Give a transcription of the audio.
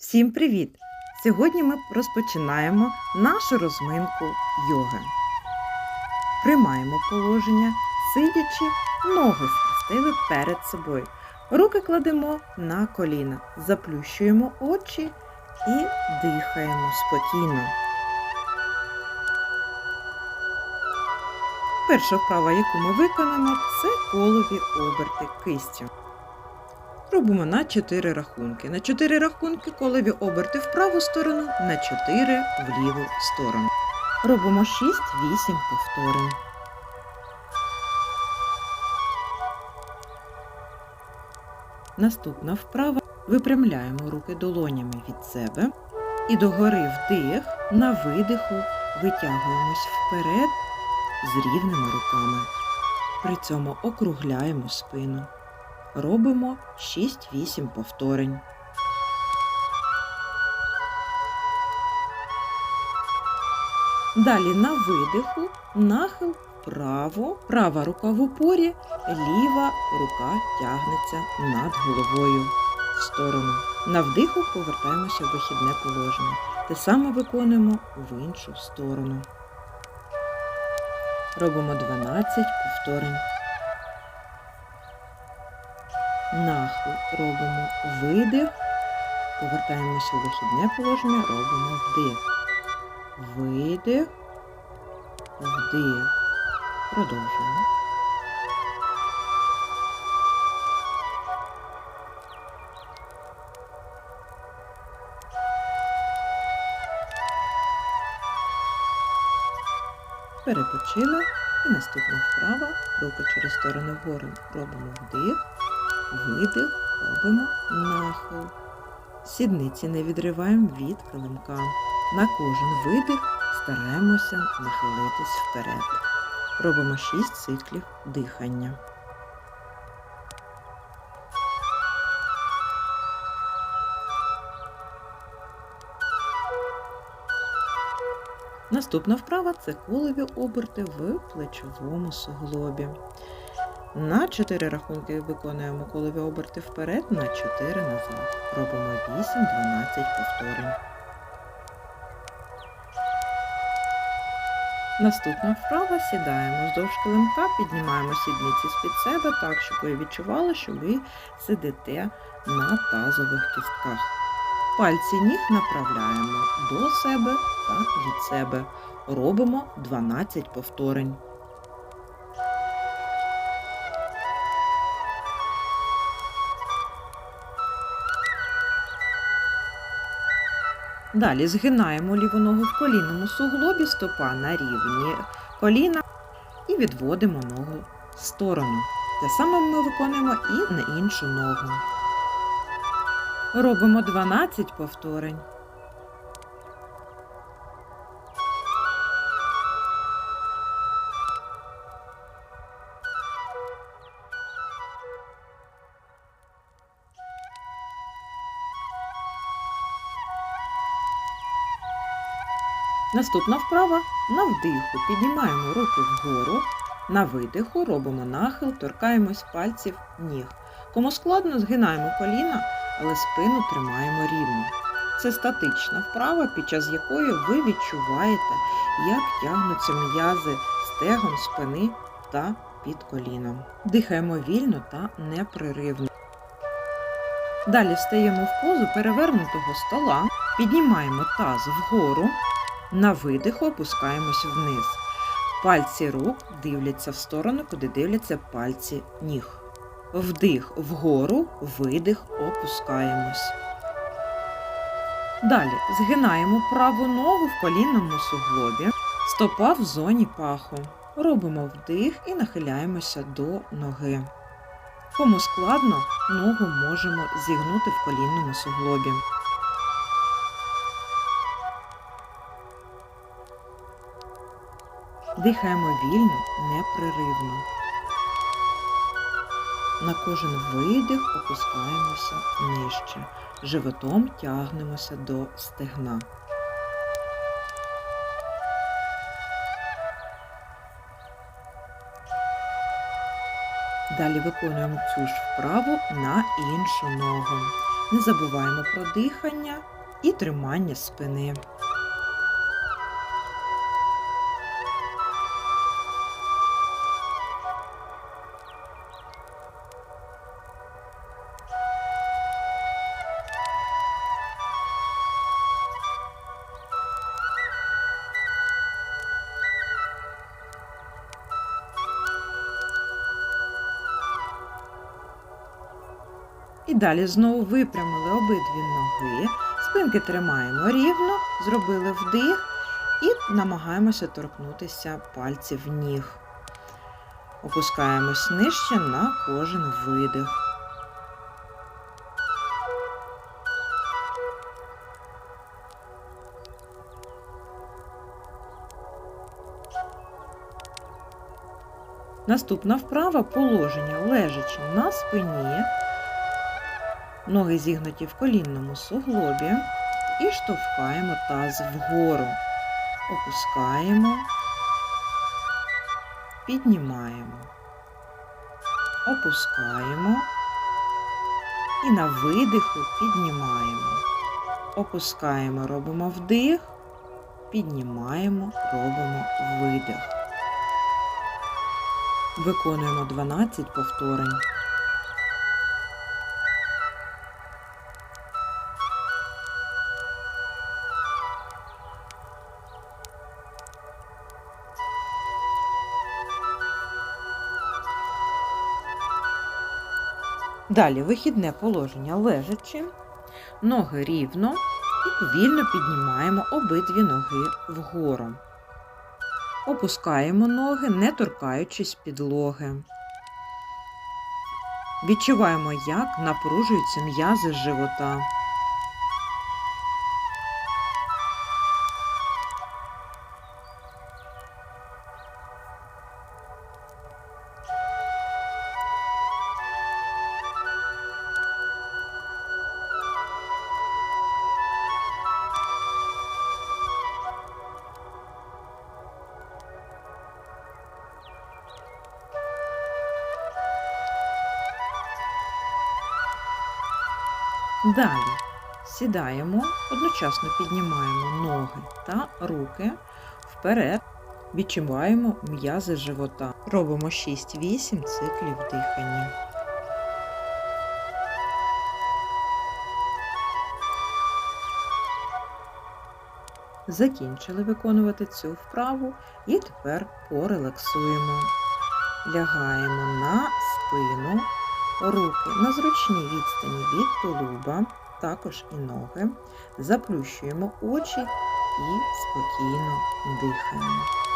Всім привіт! Сьогодні ми розпочинаємо нашу розминку йоги. Приймаємо положення, сидячи, ноги схрестили перед собою. Руки кладемо на коліна, заплющуємо очі і дихаємо спокійно. Перша вправа, яку ми виконаємо, це колові оберти кистю. Робимо на 4 рахунки. На 4 рахунки колові оберти в праву сторону, на 4 в ліву сторону. Робимо 6-8 повторень. Наступна вправа. Випрямляємо руки долонями від себе і догори вдих, на видиху витягуємось вперед з рівними руками. При цьому округляємо спину. Робимо 6-8 повторень. Далі на видиху, нахил вправо, права рука в упорі, ліва рука тягнеться над головою в сторону. На вдиху повертаємося в вихідне положення. Те саме виконуємо в іншу сторону. Робимо 12 повторень. Нахил робимо видих, повертаємося у вихідне положення, робимо вдих. Видих, вдих. Продовжуємо. Перепочили. І наступна вправа. Руки через сторони вгору робимо вдих, видих, робимо нахил. Сідниці не відриваємо від килимка. На кожен видих стараємося нахилитись вперед. Робимо 6 циклів дихання. Наступна вправа це колові оберти в плечовому суглобі. На 4 рахунки виконуємо колові оберти вперед, на 4 назад. Робимо 8-12 повторень. Наступна вправа сідаємо вздовж килимка, піднімаємо сідниці з-під себе так, щоб ви відчували, що ви сидите на тазових кістках. Пальці ніг направляємо до себе та від себе. Робимо 12 повторень. Далі згинаємо ліву ногу в колінному суглобі, стопа на рівні коліна і відводимо ногу в сторону. Те саме ми виконуємо і на іншу ногу. Робимо 12 повторень. Наступна вправа на вдиху. Піднімаємо руки вгору, на видиху робимо нахил, торкаємось пальців ніг. Кому складно, згинаємо коліна, але спину тримаємо рівно. Це статична вправа, під час якої ви відчуваєте, як тягнуться м'язи стегон, спини та під коліном. Дихаємо вільно та непреривно. Далі встаємо в позу перевернутого стола, піднімаємо таз вгору, на видиху опускаємося вниз. Пальці рук дивляться в сторону, куди дивляться пальці ніг. Вдих вгору, видих, опускаємось. Далі згинаємо праву ногу в колінному суглобі, стопа в зоні паху. Робимо вдих і нахиляємося до ноги. Кому складно, ногу можемо зігнути в колінному суглобі. Дихаємо вільно, непреривно. На кожен видих опускаємося нижче. Животом тягнемося до стегна. Далі виконуємо цю ж вправу на іншу ногу. Не забуваємо про дихання і тримання спини. І далі знову випрямили обидві ноги, спинки тримаємо рівно, зробили вдих і намагаємося торкнутися пальців ніг. Опускаємось нижче на кожен видих. Наступна вправа положення лежачи на спині, ноги зігнуті в колінному суглобі і штовхаємо таз вгору. Опускаємо, піднімаємо, опускаємо і на видиху піднімаємо. Опускаємо, робимо вдих, піднімаємо, робимо видих. Виконуємо 12 повторень. Далі вихідне положення лежачи, ноги рівно і повільно піднімаємо обидві ноги вгору. Опускаємо ноги, не торкаючись підлоги. Відчуваємо, як напружуються м'язи живота. Далі сідаємо, одночасно піднімаємо ноги та руки вперед, відчуваємо м'язи живота. Робимо 6-8 циклів дихання. Закінчили виконувати цю вправу і тепер порелаксуємо. Лягаємо на спину, руки на зручній відстані від тулуба, також і ноги. Заплющуємо очі і спокійно дихаємо.